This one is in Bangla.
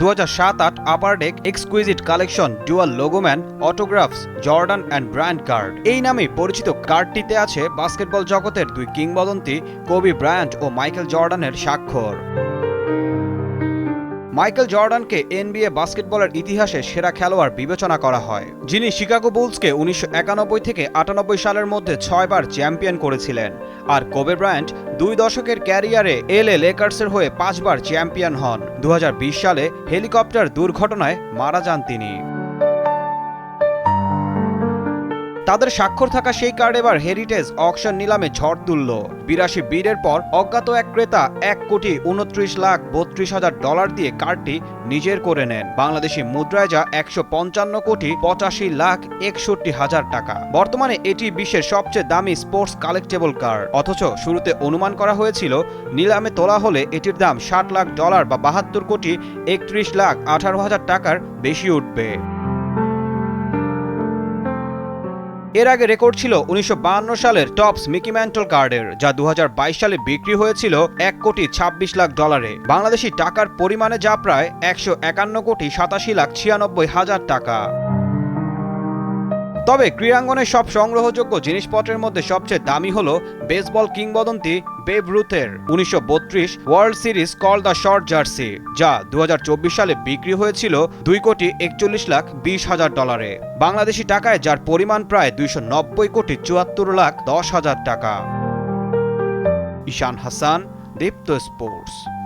দু হাজার সাত আট upper deck exquisite collection dual logoman autographs Jordan and brand card এই নামে পরিচিত কার্ডটিতে আছে বাস্কেটবল জগতের দুই কিংবদন্তি কবি ব্রায়ান্ট ও মাইকেল জর্ডানের স্বাক্ষর। মাইকেল জর্ডানকে এনবিএ বাস্কেটবলের ইতিহাসে সেরা খেলোয়াড় বিবেচনা করা হয়। যিনি শিকাগো বুলসকে উনিশশো একানব্বই থেকে আটানব্বই সালের মধ্যে ছয়বার চ্যাম্পিয়ন করেছিলেন আর কোবে ব্রায়ান্ট দুই দশকের ক্যারিয়ারে এল এ লেকার্সের হয়ে পাঁচবার চ্যাম্পিয়ন হন। দু হাজার বিশ সালে হেলিকপ্টার দুর্ঘটনায় মারা যান তিনি। তাদের স্বাক্ষর থাকা সেই কার্ড এবার হেরিটেজ অকশন নিলামে ঝড় তুলল। বিরাশি বিডের পর অজ্ঞাত এক ক্রেতা এক কোটি উনত্রিশ লাখ বত্রিশ হাজার ডলার দিয়ে কার্ডটি নিজের করে নেন। বাংলাদেশি মুদ্রায় যা একশো পঞ্চান্ন কোটি পঁচাশি লাখ একষট্টি হাজার টাকা। বর্তমানে এটি বিশ্বের সবচেয়ে দামি স্পোর্টস কালেক্টেবল কার্ড। অথচ শুরুতে অনুমান করা হয়েছিল, নিলামে তোলা হলে এটির দাম ষাট লাখ ডলার বা বাহাত্তর কোটি একত্রিশ লাখ আঠারো হাজার টাকার বেশি উঠবে। এর আগে রেকর্ড ছিল উনিশশো সালের টপস মিকি ম্যান্টল কার্ডের, যা দু হাজার বাইশ সালে বিক্রি হয়েছিল এক কোটি ২৬ লাখ ডলারে। বাংলাদেশি টাকার পরিমাণে যা প্রায় একশো একান্ন কোটি সাতাশি লাখ ছিয়ানব্বই হাজার টাকা। তবে ক্রীড়াঙ্গনের সব সংগ্রহযোগ্য জিনিসপত্রের মধ্যে সবচেয়ে দামি হল বেসবল কিংবদন্তি বেব রুথের উনিশশো বত্রিশ world series call the short jersey যা দু হাজার চব্বিশ সালে বিক্রি হয়েছিল দুই কোটি একচল্লিশ লাখ বিশ হাজার ডলারে। বাংলাদেশি টাকায় যার পরিমাণ প্রায় দুইশো নব্বই কোটি চুয়াত্তর লাখ দশ হাজার টাকা। ঈশান হাসান, দীপ্ত স্পোর্টস।